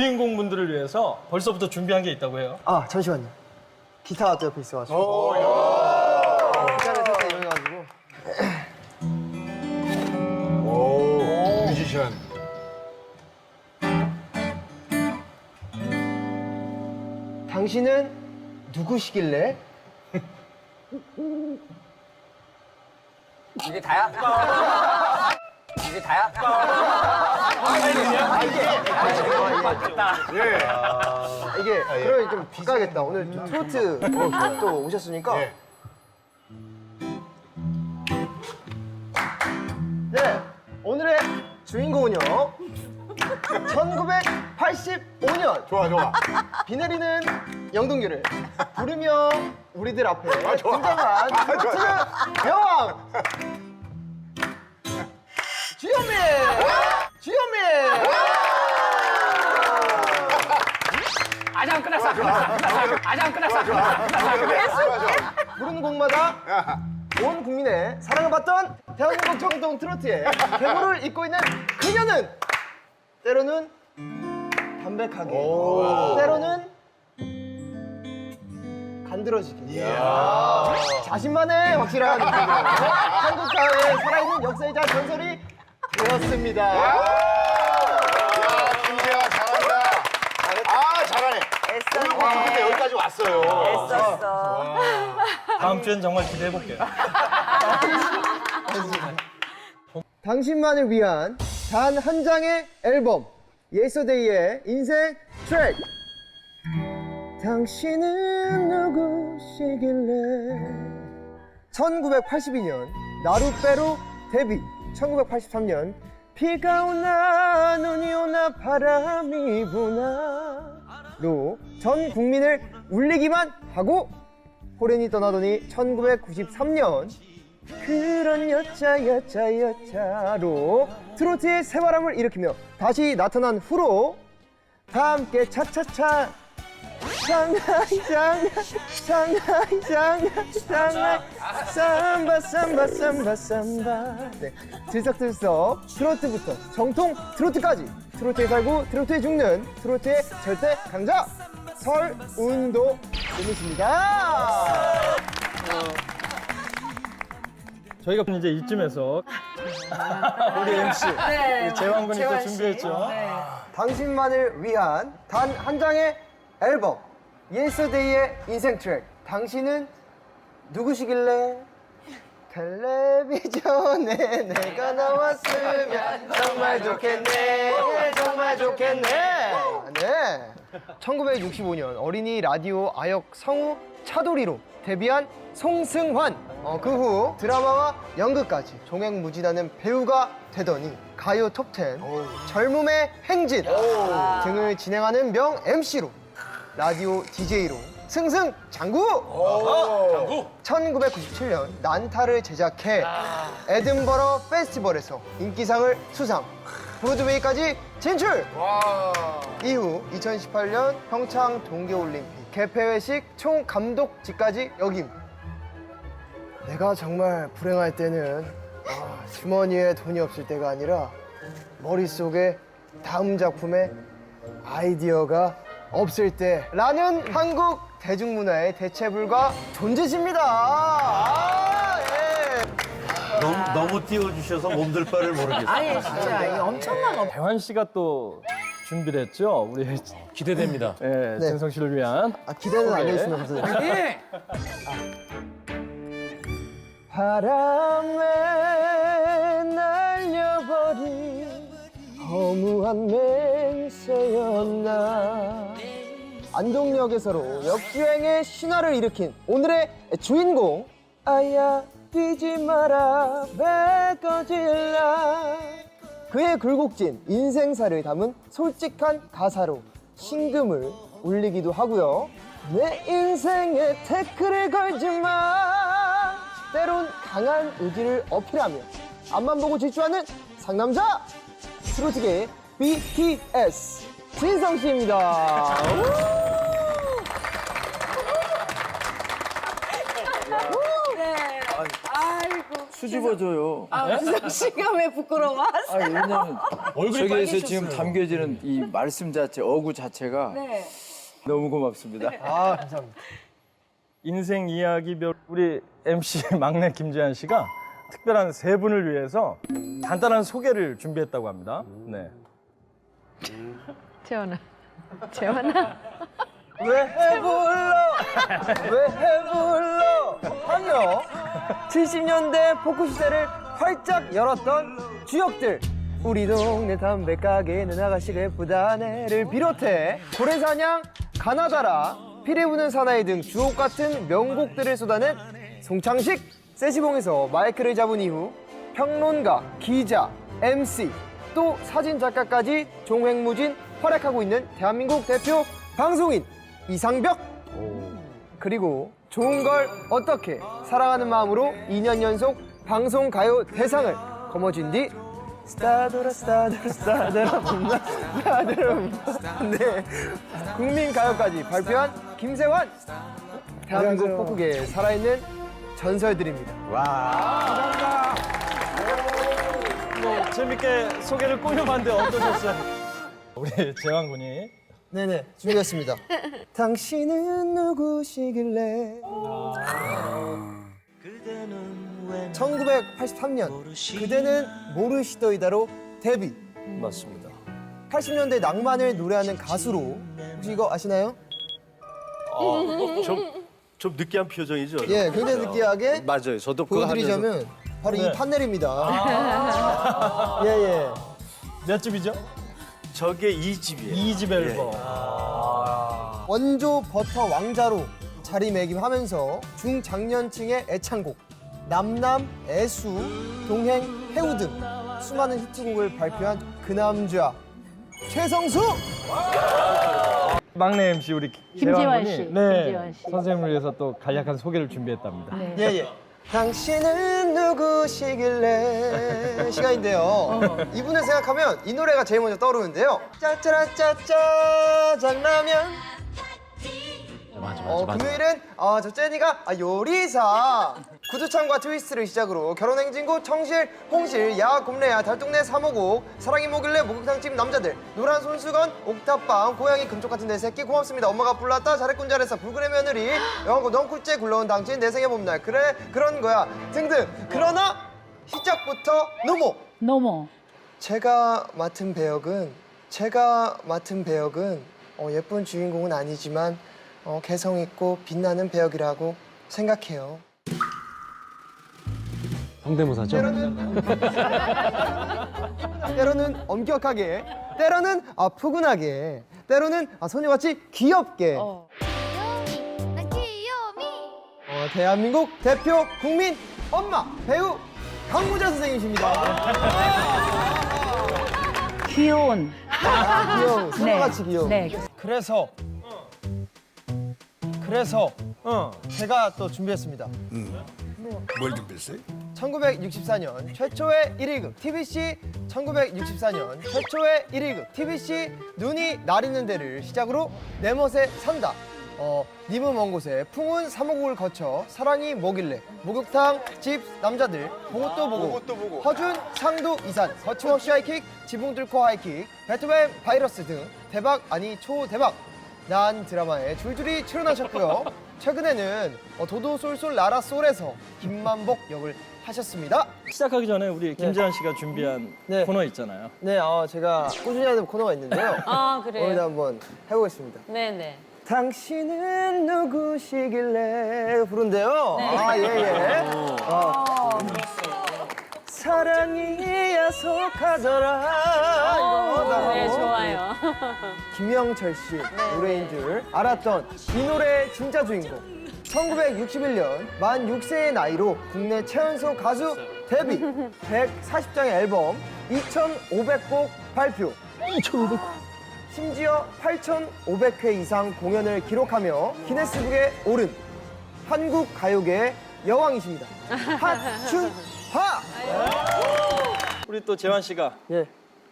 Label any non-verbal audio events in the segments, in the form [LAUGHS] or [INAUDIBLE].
주인공분들을 위해서 벌써부터 준비한 게 있다고 해요. 아 잠시만요. 기타 또 옆에 있어가지고. 기타를 살짝 이용해가지고. 오, 뮤지션. 당신은 누구시길래? 이게 다야? [LAUGHS] 이게 다야? 예. 아, 이게 그럼 좀 바꿔야겠다. 오늘 좀 트로트 또 오셨으니까. 예. 네, 오늘의 주인공은요. 1985년 좋아, 좋아. 비 내리는 영동교를 부르며 우리들 앞에. 등장한 트로트 여왕 주현미! 주현미! 아직 안 끝났어. 아직 안 끝났어. 부르는 곡마다 온 국민의 사랑을 받던 대한민국 정통 트로트의 계보를 잇고 있는 그녀는 때로는 담백하게 때로는 간드러지게 자신만의 확실한 한국 사회에 살아있는 역사이자 전설이 되었습니다 야, 김재야, 잘한다. 아, 잘하네. 오늘 방송 끝에 여기까지 왔어요. 애썼어. 다음 주엔 정말 기대해 볼게요. [LAUGHS] 당신만을 위한 단 한 장의 앨범 예스데이의 인생 트랙 당신은 누구시길래 1982년 나루빼로 데뷔 1983년 비가 오나 눈이 오나 바람이 부나로 전 국민을 울리기만 하고 호련이 떠나더니 1993년 그런 여자 여자 여자로 트로트의 새바람을 일으키며 다시 나타난 후로 다 함께 차차차 상하이 상하이 상하이 상하이 상하이 삼바 삼바 삼바 삼바 네, 들썩들썩 트로트부터 정통 트로트까지 트로트에 살고 트로트에 죽는 트로트의 절대 강자 설운도 님이십니다 저희가 이제 이쯤에서 우리 MC 우리 재환 군이 또 재환 씨. 준비했죠. 당신만을 위한 단 한 장의 앨범 예스데이의 인생 트랙. 당신은 누구시길래? 텔레비전에 내가 나왔으면 정말 좋겠네. 정말 좋겠네. 네. 1965년 어린이 라디오 아역 성우 차돌이로 데뷔한 송승환. 어, 그 후 드라마와 연극까지 종횡무진하는 배우가 되더니 가요 톱10 젊음의 행진. 등을 진행하는 명 MC로 라디오 DJ로 승승장구! 1997년 난타를 제작해 에든버러 페스티벌에서 인기상을 수상. 브로드웨이까지 진출! 이후 2018년 평창 동계올림픽 개폐회식 총감독직까지 역임. 내가 정말 불행할 때는 아, 주머니에 돈이 없을 때가 아니라 머릿속에 다음 작품의 아이디어가 없을 때라는 한국 대중문화의 대체불가 존재십니다. 아, 예. 너무, 너무 띄워주셔서 몸둘 바를 모르겠어요. 아니 진짜 이거 엄청난 거. 대환 씨가 또 준비를 했죠. 우리 기대됩니다. 예, 네. 진성 씨를 위한 아, 기대는 안 해주시면 감사드립니다. 바람에 날려버린 허무한 맹세였나 안동역에서로 역주행의 신화를 일으킨 오늘의 주인공 아야 뛰지 마라 배 꺼질라 그의 굴곡진 인생사를 담은 솔직한 가사로 신금을 울리기도 하고요. 내 인생에 태클을 걸지 마. 때론 강한 의지를 어필하며 앞만 보고 질주하는 상남자 트로트계의 BTS 진성 씨입니다. 네. 아이고. 수줍어줘요. 아, 수정 씨가 왜 부끄러워? 아, 왜냐면 얼굴이 저기에서 빨개졌어요. 지금 담겨지는 이 말씀 자체, 어구 자체가 네. 너무 고맙습니다. 아 감사합니다. 인생 이야기별 우리 MC [LAUGHS] 막내 김재한 씨가 특별한 세 분을 위해서 간단한 소개를 준비했다고 합니다. 네. 재원아. 재원아. 왜 해불러 왜 해불러 하며 70년대 포크 시대를 활짝 열었던 주역들. 우리 동네 담배 가게는 아가씨가 예쁘다네를 비롯해 고래사냥 가나다라 피리 부는 사나이 등 주옥 같은 명곡들을 쏟아낸 송창식 세시봉에서 마이크를 잡은 이후 평론가, 기자, MC 또 사진 작가까지 종횡무진 활약하고 있는 대한민국 대표 방송인 이상벽. 그리고 좋은 걸 어떻게 사랑하는 마음으로 2년 연속 방송 가요 대상을 거머쥔 뒤 스타더라 스타더라 스타더라 봄나 스타더라 네. 국민 가요까지 발표한 김세환. 대한민국 포크계에 살아있는 전설들입니다. 뭐 재밌게 소개를 꾸며봤는데 어떠셨어요? 우리 재환 군이 네네 준비했습니다. [LAUGHS] 당신은 누구시길래? 1983년 그대는 모르시더이다로 데뷔. 맞습니다. 80년대 낭만을 노래하는 가수로 혹시 이거 아시나요? 좀, 좀 느끼한 표정이죠? 예, 굉장히 느끼하게 맞아요. 저도 그거 보여드리자면 바로 이 네. 판넬입니다. [LAUGHS] 예, 예. 몇 집이죠? 저게 이 집이에요. 이집 앨범. 원조 버터 왕자로 자리매김하면서 중장년층의 애창곡 남남 애수 동행 해우 등 수많은 히트곡을 발표한 그 남자 최성수 막내 MC 우리 김재환 재환 씨, 네, 김재환 씨. 선생님을 위해서 또 간략한 소개를 준비했답니다. 예예 당신은 누구시길래? [LAUGHS] 시간인데요. 이분을 생각하면 이 노래가 제일 먼저 떠오르는데요. 짜짜라짜짜 장라면 맞아 맞아 어, 금요일은 어, 저 제니가 아, 요리사. 구두창과 트위스트를 시작으로 결혼행진구 청실 홍실 야 곰래야 달동네 사모고 사랑이 뭐길래 목욕탕집 남자들 노란 손수건 옥탑방 고양이 금쪽 같은 내 새끼 고맙습니다. 엄마가 불렀다. 잘했군 잘했어. 불그레 며느리. 영화고 넝쿨째 굴러온 당신 내 생의 봄날. 그래 그런 거야. 등등. 그러나 시작부터 노모. 너무. 제가 맡은 배역은 제가 맡은 배역은 어, 예쁜 주인공은 아니지만 어, 개성 있고 빛나는 배역이라고 생각해요. 성대모사죠? 때로는 때로는 엄격하게, 때로는 아 푸근하게, 때로는 아 소녀같이 귀엽게. 어, 귀요미 귀요미 대한민국 대표 국민 엄마 배우 강무자 선생님이십니다. 귀여운. 아, 귀여워, 소녀같이 귀여워. 네. 그래서 그래서 어, 제가 또 준비했습니다. 뭘 준비했어요? 1964년 최초의 1위극 TBC 1964년 최초의 1위극 TBC 눈이 나리는 데를 시작으로 내 멋에 산다. 어, 님은 먼 곳에 풍운 사모국을 거쳐 사랑이 뭐길래 목욕탕 집 남자들 보고 또 보고, 허준 상도 이산 거침없이 하이킥 지붕 뚫고 하이킥 배트맨 바이러스 등 대박 아니 초대박 난 드라마에 줄줄이 출연하셨고요. 최근에는 어, 도도 쏠쏠 나라 솔에서 김만복 역을 하셨습니다. 시작하기 전에 우리 김재환 씨가 준비한 네. 코너 있잖아요. 네, 어, 제가 꾸준히 하는 코너가 있는데요. [LAUGHS] 아, 오늘도 한번 해보겠습니다. 네네. 당신은 누구시길래 부른데요. 아, 예, 예. 어. 사랑이 야속하더라. 이거 네. 좋아요. 김영철 씨 노래인 줄 알았던 이 노래의 진짜 주인공 1961년 만 6세의 나이로 국내 최연소 가수 데뷔 140장의 앨범 2,500곡 발표 2,500곡 심지어 8,500회 이상 공연을 기록하며 기네스북에 오른 한국 가요계의 여왕이십니다 하춘화 우리 또 재환 씨가 예.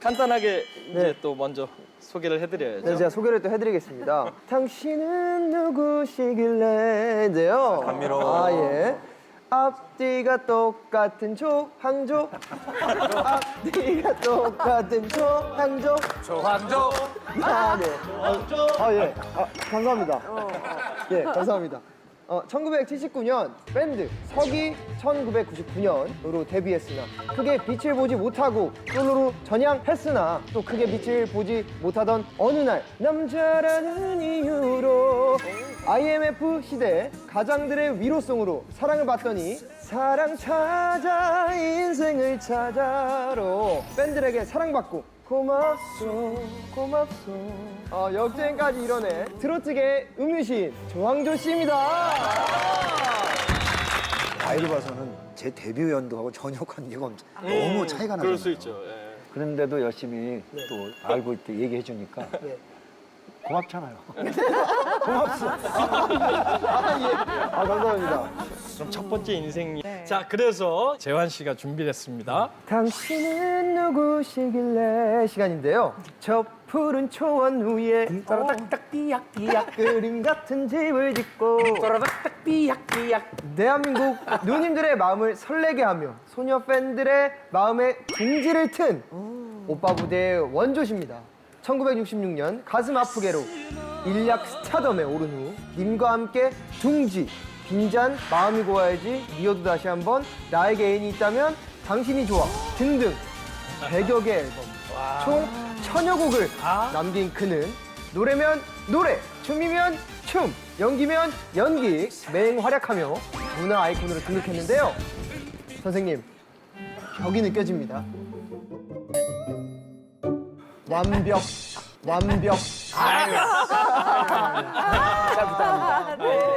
간단하게 네. 이제 또 먼저 소개를 해드려야죠. 네, 제가 소개를 또 해드리겠습니다. 당신은 누구시길래인데요. 감미로워. 아, 예. 앞뒤가 똑같은 조항조 앞뒤가 똑같은 조항조 조항조. 아, 네. 아, 예. 아, 감사합니다. 예, 감사합니다. 어, 1979년 밴드 서기 1999년으로 데뷔했으나 크게 빛을 보지 못하고 솔로로 전향했으나 또 크게 빛을 보지 못하던 어느 날 남자라는 이유로 IMF 시대 가장들의 위로송으로 사랑을 받더니 사랑 찾아 인생을 찾아로 팬들에게 사랑받고 고맙소 고맙소 어, 역주행까지 이뤄내 트로트계 음유신 조항조 씨입니다 나이를 봐서는 제 데뷔 연도하고 전혀 관계가 없 너무 차이가 나잖아요. 그럴 수 있죠. 예. 그런데도 열심히 또 알고 있게 얘기해 주니까 네. 고맙잖아요. [LAUGHS] 아 감사합니다 그럼 첫 번째 인생 이 자, 그래서 재환 씨가 준비를 했습니다. 당신은 누구시길래 시간인데요 저 푸른 초원 위에 따라닥딱 삐약삐약. 그림 같은 집을 짓고 따라닥딱 삐약삐약. 대한민국 누님들의 마음을 설레게 하며 소녀 팬들의 마음에 둥지를 튼 오빠 부대의 원조십니다. 1966년 가슴 아프게로 일약 스타덤에 오른 후 님과 함께 둥지, 빈잔, 마음이 고와야지, 미워도 다시 한번, 나에게 애인이 있다면, 당신이 좋아 등등 100여 개 앨범 총 천여 곡을 남긴 그는 노래면 노래, 춤이면 춤, 연기면 연기 맹 활약하며 문화 아이콘으로 등극했는데요. 선생님, 벽이 느껴집니다. 완벽, 완벽. 잘 부탁합니다.